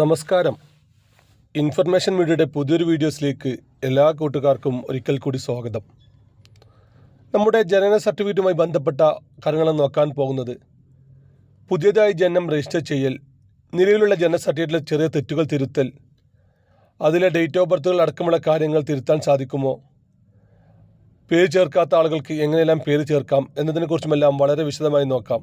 നമസ്കാരം. ഇൻഫർമേഷൻ മീഡിയയുടെ പുതിയൊരു വീഡിയോസിലേക്ക് എല്ലാ കൂട്ടുകാർക്കും ഒരിക്കൽ കൂടി സ്വാഗതം. നമ്മുടെ ജനന സർട്ടിഫിക്കറ്റുമായി ബന്ധപ്പെട്ട കാര്യങ്ങൾ നോക്കാൻ പോകുന്നത്. പുതിയതായി ജനനം രജിസ്റ്റർ ചെയ്യൽ നിലവിലുള്ള ജനന സർട്ടിഫിക്കറ്റിലെ ചെറിയ തെറ്റുകൾ തിരുത്തൽ അതിലെ ഡേറ്റ് ഓഫ് ബർത്തുകൾ അടക്കമുള്ള കാര്യങ്ങൾ തിരുത്താൻ സാധിക്കുമോ പേര് ചേർക്കാത്ത ആളുകൾക്ക് എങ്ങനെയെല്ലാം പേര് ചേർക്കാം എന്നതിനെക്കുറിച്ചുമെല്ലാം വളരെ വിശദമായി നോക്കാം.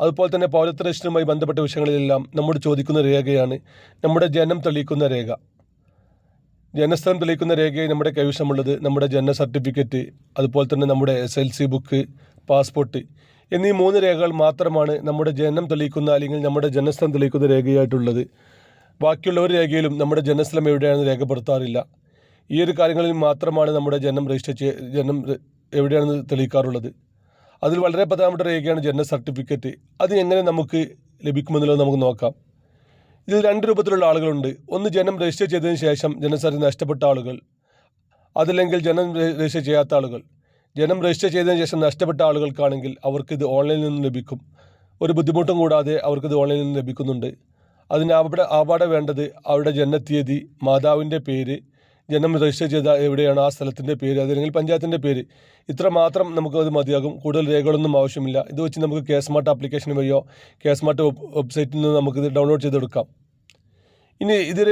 അതുപോലെ തന്നെ പൗരത്വ രജിസ്റ്ററുമായി ബന്ധപ്പെട്ട വിഷയങ്ങളിലെല്ലാം നമ്മോട് ചോദിക്കുന്ന രേഖയാണ് നമ്മുടെ ജനം തെളിയിക്കുന്ന രേഖ. ജനസ്ഥലം തെളിയിക്കുന്ന രേഖയായി നമ്മുടെ കൈവശമുള്ളത്. നമ്മുടെ ജനന സർട്ടിഫിക്കറ്റ് അതുപോലെ തന്നെ നമ്മുടെ S L C book passport എന്നീ മൂന്ന് രേഖകൾ മാത്രമാണ് നമ്മുടെ ജനനം തെളിയിക്കുന്ന അല്ലെങ്കിൽ നമ്മുടെ ജനസ്ഥലം തെളിയിക്കുന്ന രേഖയായിട്ടുള്ളത്. ബാക്കിയുള്ള ഒരു രേഖയിലും നമ്മുടെ ജനസ്ഥലം എവിടെയാണെന്ന് രേഖപ്പെടുത്താറില്ല. ഈ ഒരു കാര്യങ്ങളിൽ മാത്രമാണ് നമ്മുടെ ജനം രജിസ്റ്റർ ചെയ്യ ജനം എവിടെയാണെന്ന് തെളിയിക്കാറുള്ളത്. അതിൽ വളരെ പ്രധാനപ്പെട്ട രേഖയാണ് ജനന സർട്ടിഫിക്കറ്റ്. അത് എങ്ങനെ നമുക്ക് ലഭിക്കുമെന്നുള്ളത് നമുക്ക് നോക്കാം. ഇതിൽ രണ്ട് രൂപത്തിലുള്ള ആളുകളുണ്ട്. ഒന്ന് ജനം രജിസ്റ്റർ ചെയ്തതിന് ശേഷം ജനസർട്ടിഫിക്കറ്റ് നഷ്ടപ്പെട്ട ആളുകൾ അതല്ലെങ്കിൽ ജനം രജിസ്റ്റർ ചെയ്യാത്ത ആളുകൾ. ജനം രജിസ്റ്റർ ചെയ്തതിന് ശേഷം നഷ്ടപ്പെട്ട ആളുകൾക്കാണെങ്കിൽ അവർക്കിത് ഓൺലൈനിൽ നിന്ന് ലഭിക്കും. ഒരു ബുദ്ധിമുട്ടും കൂടാതെ അവർക്കിത് ഓൺലൈനിൽ നിന്ന് ലഭിക്കുന്നുണ്ട്. അതിന് അവിടെ ആപാടെ വേണ്ടത് അവരുടെ ജനനത്തീയതി മാതാവിന്റെ പേര് ജനം രജിസ്റ്റർ ചെയ്ത എവിടെയാണ് ആ സ്ഥലത്തിന്റെ പേര്? അതല്ലെങ്കിൽ പഞ്ചായത്തിന്റെ പേര്? ഇത്ര മാത്രം നമുക്ക് അത് മതിയാകും. കൂടുതൽ രേഖകളൊന്നും ആവശ്യമില്ല. ഇത് വെച്ച് നമുക്ക് കെ സ്മാർട്ട് ആപ്ലിക്കേഷൻ വഴിയോ കെ സ്മാർട്ട് വെബ്സൈറ്റിൽ നിന്ന് നമുക്കിത് ഡൗൺലോഡ് ചെയ്തെടുക്കാം. ഇനി ഇതിൽ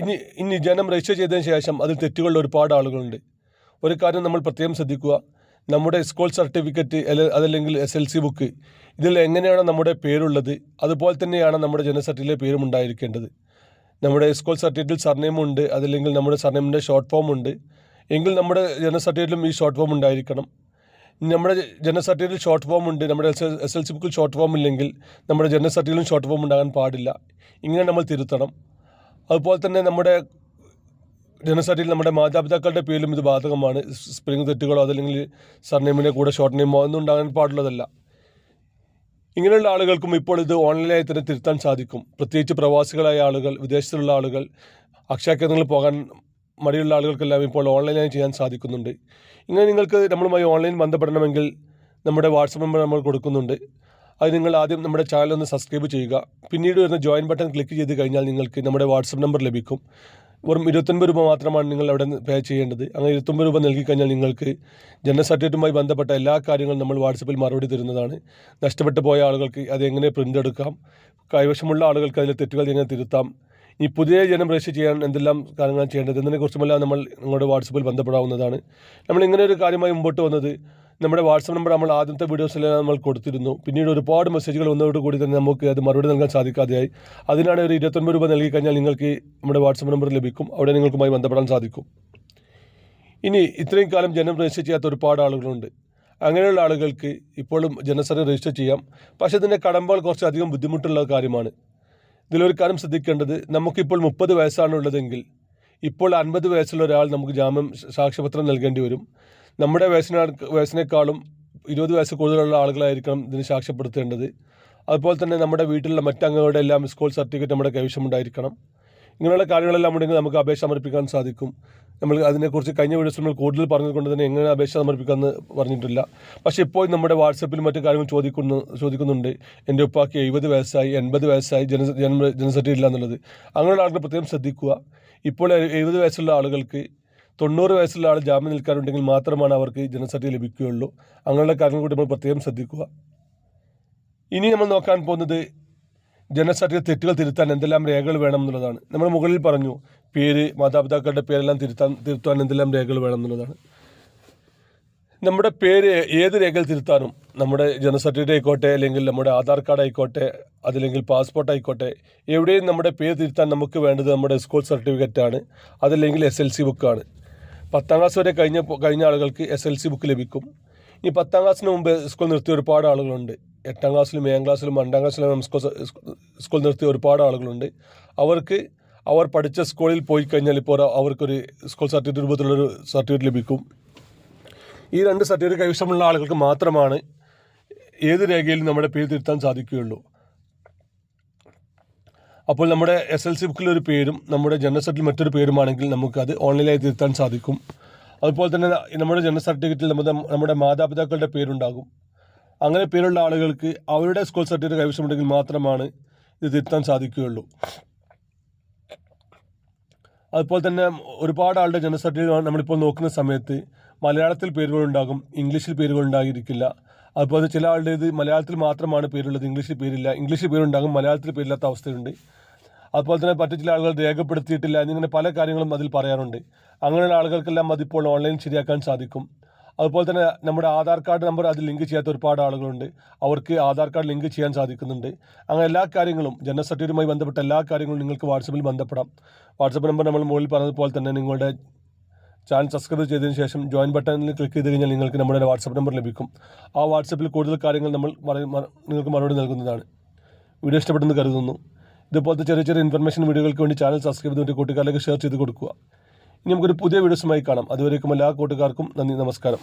ഇനി ഇനി ജനം രജിസ്റ്റർ ചെയ്തതിന് ശേഷം അതിൽ തെറ്റുകളുള്ള ഒരുപാട് ആളുകളുണ്ട്. ഒരു കാര്യം നമ്മൾ പ്രത്യേകം ശ്രദ്ധിക്കുക. നമ്മുടെ സ്കൂൾ സർട്ടിഫിക്കറ്റ് അതല്ലെങ്കിൽ എസ് എൽ സി ബുക്ക് ഇതിൽ എങ്ങനെയാണ് നമ്മുടെ പേരുള്ളത് അതുപോലെ തന്നെയാണ് നമ്മുടെ ജനസർട്ടിലെ പേരും ഉണ്ടായിരിക്കേണ്ടത്. നമ്മുടെ സ്കൂൾ സർട്ടിഫിക്കറ്റിൽ സർനെയിമുണ്ട്. അതല്ലെങ്കിൽ നമ്മുടെ സർനെയിമിന്റെ ഷോർട്ട് ഫോം ഉണ്ട്. എങ്കിൽ നമ്മുടെ ജനന സർട്ടിഫിക്കറ്റിലും ഈ ഷോർട്ട് ഫോം ഉണ്ടായിരിക്കണം. നമ്മുടെ ജനന സർട്ടിഫിക്കറ്റിൽ ഷോർട്ട് ഫോം ഉണ്ട്. നമ്മുടെ എസ് എസ് എൽ സി ബുക്കിൽ ഷോർട്ട് ഫോം ഇല്ലെങ്കിൽ നമ്മുടെ ജനന സർട്ടിഫിക്കറ്റിലും ഷോർട്ട് ഫോം ഉണ്ടാകാൻ പാടില്ല. ഇങ്ങനെ നമ്മൾ തിരുത്തണം. അതുപോലെ തന്നെ നമ്മുടെ ജനസർട്ടിഫിക്കറ്റിൽ നമ്മുടെ മാതാപിതാക്കളുടെ പേരിലും ഇത് ബാധകമാണ്. സ്പ്രിംഗ് തെറ്റുകളോ അതല്ലെങ്കിൽ സർനെയിമിന്റെ കൂടെ ഷോർട്ട് നെയിമോ ഒന്നും ഉണ്ടാകാൻ പാടുള്ളതല്ല. ഇങ്ങനെയുള്ള ആളുകൾക്കും ഇപ്പോൾ ഇത് ഓൺലൈനായി തന്നെ തിരുത്താൻ സാധിക്കും. പ്രത്യേകിച്ച് പ്രവാസികളായ ആളുകൾ വിദേശത്തുള്ള ആളുകൾ അക്ഷയ കേന്ദ്രങ്ങളിൽ പോകാൻ മടിയുള്ള ആളുകൾക്കെല്ലാം ഇപ്പോൾ ഓൺലൈനായി ചെയ്യാൻ സാധിക്കുന്നുണ്ട്. ഇങ്ങനെ നിങ്ങൾക്ക് നമ്മളുമായി ഓൺലൈൻ ബന്ധപ്പെടണമെങ്കിൽ നമ്മുടെ വാട്സപ്പ് നമ്പർ നമ്മൾ കൊടുക്കുന്നുണ്ട്. അത് നിങ്ങൾ ആദ്യം നമ്മുടെ ചാനൽ ഒന്ന് സബ്സ്ക്രൈബ് ചെയ്യുക. പിന്നീട് വരുന്ന ജോയിൻ ബട്ടൺ ക്ലിക്ക് ചെയ്ത് കഴിഞ്ഞാൽ നിങ്ങൾക്ക് നമ്മുടെ വാട്സപ്പ് നമ്പർ ലഭിക്കും. വെറും ഇരുപത്തൊൻപത് രൂപ മാത്രമാണ് നിങ്ങൾ അവിടെ പേ ചെയ്യേണ്ടത്. അങ്ങനെ ഇരുപത്തൊമ്പത് രൂപ നൽകിക്കഴിഞ്ഞാൽ നിങ്ങൾക്ക് ജനന സർട്ടിഫിക്കറ്റുമായി ബന്ധപ്പെട്ട എല്ലാ കാര്യങ്ങളും നമ്മൾ വാട്സപ്പിൽ മറുപടി തരുന്നതാണ്. നഷ്ടപ്പെട്ടു പോയ ആളുകൾക്ക് അത് എങ്ങനെ പ്രിന്റ് എടുക്കാം? കൈവശമുള്ള ആളുകൾക്ക് അതിലെ തെറ്റുകൾ എങ്ങനെ തിരുത്താം? ഈ പുതിയ ജനം രജിസ്റ്റർ ചെയ്യാൻ എന്തെല്ലാം കാര്യങ്ങൾ ചെയ്യേണ്ടത്? എന്നതിനെക്കുറിച്ചുമെല്ലാം നമ്മൾ നിങ്ങളുടെ വാട്സപ്പിൽ ബന്ധപ്പെടാവുന്നതാണ്. നമ്മൾ ഇങ്ങനെ ഒരു കാര്യമായി മുമ്പോട്ട് വന്നത്. നമ്മുടെ വാട്സപ്പ് നമ്പർ നമ്മൾ ആദ്യത്തെ വീഡിയോസിലെല്ലാം നമ്മൾ കൊടുത്തിരുന്നു. പിന്നീട് ഒരുപാട് മെസ്സേജുകൾ വന്നതോട് കൂടി തന്നെ നമുക്ക് അത് മറുപടി നൽകാൻ സാധിക്കാതെയായി. അതിനാണ് ഒരു ഇരുപത്തൊൻപത് രൂപ നൽകി കഴിഞ്ഞാൽ നിങ്ങൾക്ക് നമ്മുടെ വാട്സപ്പ് നമ്പർ ലഭിക്കും. അവിടെ നിങ്ങൾക്കുമായി ബന്ധപ്പെടാൻ സാധിക്കും. ഇനി ഇത്രയും കാലം ജനം രജിസ്റ്റർ ചെയ്യാത്ത ഒരുപാട് ആളുകളുണ്ട്. അങ്ങനെയുള്ള ആളുകൾക്ക് ഇപ്പോഴും ജനസറി രജിസ്റ്റർ ചെയ്യാം. പക്ഷേ ഇതിന്റെ കടമ്പകൾ കുറച്ചധികം ബുദ്ധിമുട്ടുള്ള കാര്യമാണ്. ഇതിലൊരു കാര്യം ശ്രദ്ധിക്കേണ്ടത് നമുക്കിപ്പോൾ മുപ്പത് വയസ്സാണുള്ളതെങ്കിൽ ഇപ്പോൾ അൻപത് വയസ്സുള്ള ഒരാൾ നമുക്ക് ജാമ്യം സാക്ഷ്യപത്രം നൽകേണ്ടി വരും. നമ്മുടെ വയസ്സിന വയസ്സിനേക്കാളും ഇരുപത് വയസ്സ് കൂടുതലുള്ള ആളുകളായിരിക്കണം ഇതിന് സാക്ഷ്യപ്പെടുത്തേണ്ടത്. അതുപോലെ തന്നെ നമ്മുടെ വീട്ടിലുള്ള മറ്റംഗങ്ങളുടെ എല്ലാം സ്കൂൾ സർട്ടിഫിക്കറ്റ് നമ്മുടെ കൈവശമുണ്ടായിരിക്കണം ഇങ്ങനെയുള്ള കാര്യങ്ങളെല്ലാം ഉണ്ടെങ്കിൽ നമുക്ക് അപേക്ഷ സമർപ്പിക്കാൻ സാധിക്കും. നമ്മൾ അതിനെക്കുറിച്ച് കഴിഞ്ഞ വീഡിയോസ് നമ്മൾ കൂടുതൽ പറഞ്ഞതുകൊണ്ട് തന്നെ എങ്ങനെ അപേക്ഷ സമർപ്പിക്കാമെന്ന് പറഞ്ഞിട്ടില്ല. പക്ഷേ ഇപ്പോൾ നമ്മുടെ വാട്സപ്പിൽ മറ്റു കാര്യങ്ങൾ ചോദിക്കുന്നു ചോദിക്കുന്നുണ്ട്. എന്റെ ഉപ്പാക്ക് എഴുപത് വയസ്സായി എൺപത് വയസ്സായി ജന ജനസർട്ടിഫിക്കറ്റ് ഇല്ല എന്നുള്ളത്. അങ്ങനെയുള്ള ആളുകൾ പ്രത്യേകം ശ്രദ്ധിക്കുക. ഇപ്പോൾ എഴുപത് വയസ്സുള്ള ആളുകൾക്ക് തൊണ്ണൂറ് വയസ്സുള്ള ആൾ ജാമ്യം നിൽക്കാറുണ്ടെങ്കിൽ മാത്രമാണ് അവർക്ക് ജനസർട്ടിഫിക്കറ്റ് ലഭിക്കുകയുള്ളൂ. അങ്ങനെയുള്ള കാര്യങ്ങൾ കൂടി നമ്മൾ പ്രത്യേകം ശ്രദ്ധിക്കുക. ഇനി നമ്മൾ നോക്കാൻ പോകുന്നത് ജനസർട്ടിഫിക്കറ്റ് തെറ്റുകൾ തിരുത്താൻ എന്തെല്ലാം രേഖകൾ വേണം എന്നുള്ളതാണ്. നമ്മൾ മുകളിൽ പറഞ്ഞു പേര് മാതാപിതാക്കളുടെ പേരെല്ലാം തിരുത്താൻ തിരുത്താൻ എന്തെല്ലാം രേഖകൾ വേണം എന്നുള്ളതാണ്. നമ്മുടെ പേര് ഏത് രേഖകൾ തിരുത്താനും നമ്മുടെ ജനസർട്ടിഫിക്കറ്റ് ആയിക്കോട്ടെ അല്ലെങ്കിൽ നമ്മുടെ ആധാർ കാർഡ് ആയിക്കോട്ടെ അതല്ലെങ്കിൽ പാസ്പോർട്ട് ആയിക്കോട്ടെ എവിടെയും നമ്മുടെ പേര് തിരുത്താൻ നമുക്ക് വേണ്ടത് നമ്മുടെ സ്കൂൾ സർട്ടിഫിക്കറ്റാണ് അതല്ലെങ്കിൽ എസ് എൽ സി ബുക്കാണ്. പത്താം ക്ലാസ് വരെ കഴിഞ്ഞ കഴിഞ്ഞ ആളുകൾക്ക് എസ് എൽ സി ബുക്ക് ലഭിക്കും. ഇനി പത്താം ക്ലാസ്സിന് മുമ്പ് സ്കൂൾ നിർത്തിയ ഒരുപാട് ആളുകളുണ്ട്. എട്ടാം ക്ലാസ്സിലും ഏഴാം ക്ലാസ്സിലും രണ്ടാം ക്ലാസ്സിലും സ്കൂൾ നിർത്തിയ ഒരുപാട് ആളുകളുണ്ട്. അവർക്ക് അവർ പഠിച്ച സ്കൂളിൽ പോയി കഴിഞ്ഞാൽ ഇപ്പോൾ അവർക്കൊരു സ്കൂൾ സർട്ടിഫിക്കറ്റ് രൂപത്തിലുള്ളൊരു സർട്ടിഫിക്കറ്റ് ലഭിക്കും. ഈ രണ്ട് സർട്ടിഫിക്കറ്റ് കൈവശമുള്ള ആളുകൾക്ക് മാത്രമാണ് ഏത് രേഖയിലും നമ്മുടെ പേര് തിരുത്താൻ സാധിക്കുകയുള്ളൂ. അപ്പോൾ നമ്മുടെ എസ് എൽ സി ബുക്കിൽ ഒരു പേരും നമ്മുടെ ജനറൽ സർട്ടിൽ മറ്റൊരു പേരുമാണെങ്കിൽ നമുക്കത് ഓൺലൈനായി തിരുത്താൻ സാധിക്കും. അതുപോലെ തന്നെ നമ്മുടെ ജനറൽ സർട്ടിഫിക്കറ്റിൽ നമ്മുടെ നമ്മുടെ മാതാപിതാക്കളുടെ പേരുണ്ടാകും. അങ്ങനെ പേരുള്ള ആളുകൾക്ക് അവരുടെ സ്കൂൾ സർട്ടിഫിക്കറ്റ് കൈവശമുണ്ടെങ്കിൽ മാത്രമാണ് ഇത് തിരുത്താൻ സാധിക്കുകയുള്ളൂ. അതുപോലെ തന്നെ ഒരുപാട് ആളുടെ ജനറൽ സർട്ടിഫിക്കറ്റ് നമ്മളിപ്പോൾ നോക്കുന്ന സമയത്ത് മലയാളത്തിൽ പേരുകളുണ്ടാകും ഇംഗ്ലീഷിൽ പേരുകളുണ്ടായിരിക്കില്ല. അതുപോലെ ചില ആളുടെ ഇത് മലയാളത്തിൽ മാത്രമാണ് പേരുള്ളത് ഇംഗ്ലീഷിൽ പേരില്ല. ഇംഗ്ലീഷിൽ പേരുണ്ടാകും മലയാളത്തിൽ പേരില്ലാത്ത അവസ്ഥയുണ്ട്. അതുപോലെ തന്നെ മറ്റു ചില ആളുകൾ രേഖപ്പെടുത്തിയിട്ടില്ല എന്നിങ്ങനെ പല കാര്യങ്ങളും അതിൽ പറയാറുണ്ട്. അങ്ങനെയുള്ള ആളുകൾക്കെല്ലാം അതിപ്പോൾ ഓൺലൈൻ ശരിയാക്കാൻ സാധിക്കും. അതുപോലെ തന്നെ നമ്മുടെ ആധാർ കാർഡ് നമ്പർ അത് ലിങ്ക് ചെയ്യാത്ത ഒരുപാട് ആളുകളുണ്ട്. അവർക്ക് ആധാർ കാർഡ് ലിങ്ക് ചെയ്യാൻ സാധിക്കുന്നുണ്ട്. അങ്ങനെ എല്ലാ കാര്യങ്ങളും ജനന സർട്ടിഫിക്കറ്റുമായി ബന്ധപ്പെട്ട എല്ലാ കാര്യങ്ങളും നിങ്ങൾക്ക് വാട്സപ്പിൽ ബന്ധപ്പെടാം. വാട്സപ്പ് നമ്പർ നമ്മൾ മുകളിൽ പറഞ്ഞതുപോലെ തന്നെ നിങ്ങളുടെ ചാനൽ സബ്സ്ക്രൈബ് ചെയ്തതിന് ശേഷം ജോയിൻ ബട്ടണിൽ ക്ലിക്ക് ചെയ്ത് കഴിഞ്ഞാൽ നിങ്ങൾക്ക് നമ്മുടെ വാട്സപ്പ് നമ്പർ ലഭിക്കും. ആ വാട്സപ്പിൽ കൂടുതൽ കാര്യങ്ങൾ നമ്മൾ നിങ്ങൾക്ക് മറുപടി നൽകുന്നതാണ്. വീഡിയോ ഇഷ്ടപ്പെട്ടെന്ന് കരുതുന്നു. ഇതുപോലത്തെ ചെറിയ ചെറിയ ഇൻഫർമേഷൻ വീഡിയോകൾക്ക് വേണ്ടി ചാനൽ സബ്സ്ക്രൈബ് ചെയ്തിട്ട് കൂട്ടുകാരിലേക്ക് ഷെയർ ചെയ്ത് കൊടുക്കുക. ഇനി നമുക്കൊരു പുതിയ വീഡിയോസുമായി കാണാം. അതുവരേക്കും എല്ലാ കൂട്ടുകാർക്കും നന്ദി നമസ്കാരം.